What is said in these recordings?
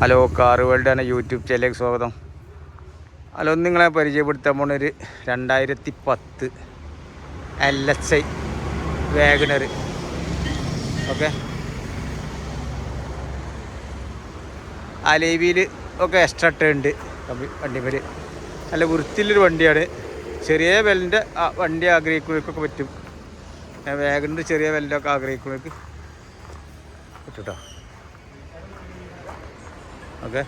Hello car world എന്ന YouTube ചാനലിലേക്ക് സ്വാഗതം. ഹലോ നിങ്ങളെ പരിചയപ്പെടുത്താൻ പോണൊരു രണ്ടായിരത്തി പത്ത് L S I Wagon R. Okay? അലേവിയിൽ ഒക്കെ എക്സ്ട്രാ ഉണ്ട്. വണ്ടിമേൽ നല്ല വൃത്തിയിലൊരു വണ്ടിയാണ്. ചെറിയ വിലന്റെ വണ്ടി ആഗ്രഹിക്കുന്നവർക്കൊക്കെ പറ്റും. വാഗണർ ചെറിയ വിലന്റെ ആഗ്രഹിക്കുന്നവർക്ക് പറ്റും കേട്ടോ ഓക്കെ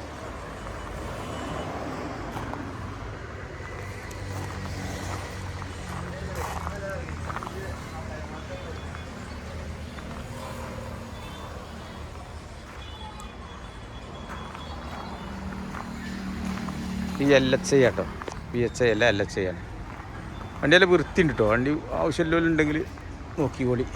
ഈ എൽ എച്ച് ഐ കേട്ടോ ബി എച്ച് ഐ അല്ല എൽ എച്ച് ഐ ആണ്. വണ്ടി നല്ല വൃത്തിയുണ്ട് കേട്ടോ വണ്ടി ആവശ്യമില്ലോലുണ്ടെങ്കിൽ നോക്കിക്കോളി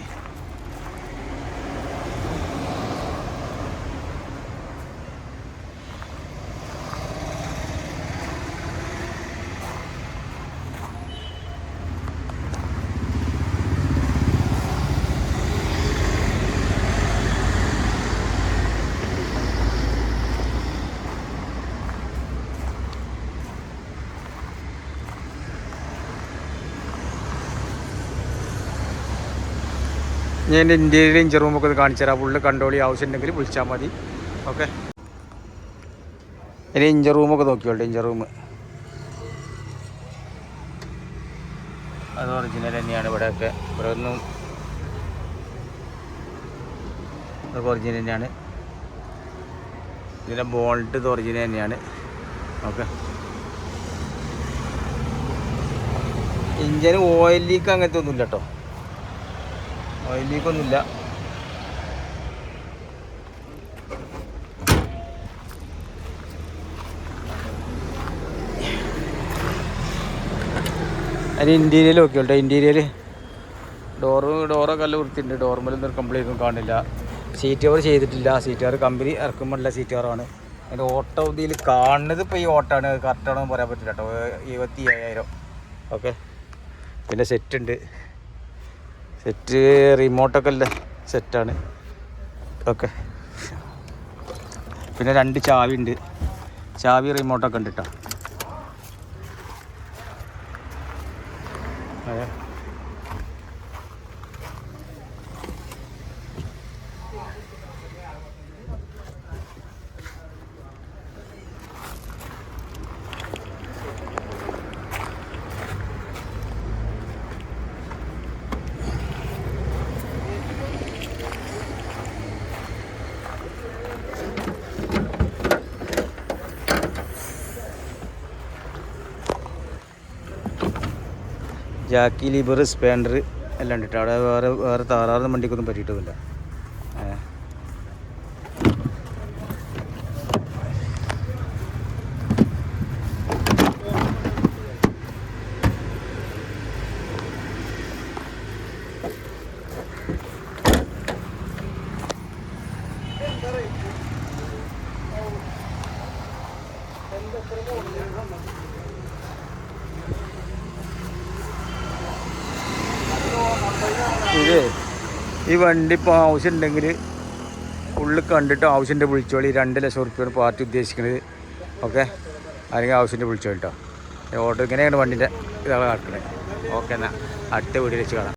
ഞാൻ എന്റെ ഇന്ത്യയിലെ ഇഞ്ചർ റൂമൊക്കെ ഒന്ന് കാണിച്ചു തരാം. ഫുള്ള് കണ്ടോളി ആവശ്യമുണ്ടെങ്കിൽ വിളിച്ചാൽ മതി. ഓക്കെ ഇനി ഇഞ്ചർ റൂമൊക്കെ നോക്കിയോട്ടെ ഇഞ്ചർ റൂം അത് ഒറിജിനൽ തന്നെയാണ് ഇവിടെയൊക്കെ. ഇവിടെ ഒന്നും ഇതൊക്കെ ഒറിജിനൽ തന്നെയാണ്. ഇതിന്റെ ബോൾട്ട് ഇത് ഒറിജിനൽ തന്നെയാണ്. ഓക്കെ ഇഞ്ചിന് ഓയിൽ ലീക്ക് അങ്ങനത്തെ ഒന്നുമില്ല കേട്ടോ ഓയിൽ അതിന് ഇന്റീരിയൽ നോക്കി കേട്ടോ ഇന്റീരിയൽ ഡോറ് ഡോറൊക്കെ നല്ല വൃത്തിയുണ്ട്. ഡോർമലൊന്നും ഒരു കംപ്ലൈന്റ് ഒന്നും കാണില്ല. സീറ്റ് കവർ ചെയ്തിട്ടില്ല. സീറ്റ് കവർ കമ്പനി ഇറക്കുമ്പോഴുള്ള സീറ്റ് കവറാണ് അതിന്റെ ഓട്ടോ ഇതിൽ കാണുന്നത് ഇപ്പോൾ ഈ ഓട്ടാണ് കറക്റ്റാണെന്ന് പറയാൻ പറ്റില്ല കേട്ടോ. ഇരുപത്തി ഏഴായിരം ഓക്കെ പിന്നെ സെറ്റ് ഉണ്ട്. സെറ്റ് റിമോട്ടൊക്കെ അല്ലേ? സെറ്റാണ് ഓക്കെ പിന്നെ രണ്ട് ചാവി ഉണ്ട്. ചാവി റിമോട്ടൊക്കെ ഉണ്ട് കേട്ടോ അതെ ജാക്കി ലിബർ സ്പാൻഡർ എല്ലാം ഉണ്ട് അവിടെ വേറെ വേറെ താറാറുന്ന വണ്ടിക്കൊന്നും പറ്റിയിട്ടില്ല ഏ. ഇത് ഈ വണ്ടി ഇപ്പോൾ ആവശ്യമുണ്ടെങ്കിൽ ഉള്ളിൽ കണ്ടിട്ട് ആവശ്യത്തിന്റെ വിളിച്ചോളി. രണ്ട് ലക്ഷം റുപ്യാണ് പാർട്ടി ഉദ്ദേശിക്കുന്നത് ഓക്കെ? അല്ലെങ്കിൽ ആവശ്യത്തിന്റെ വിളിച്ചോളി കേട്ടോ ഓട്ടോ ഇങ്ങനെയാണ് വണ്ടിന്റെ ഇതാണ് കാട്ടുന്നത് ഓക്കെ എന്നാൽ അടുത്ത വീട്ടിൽ വെച്ച് കാണാം.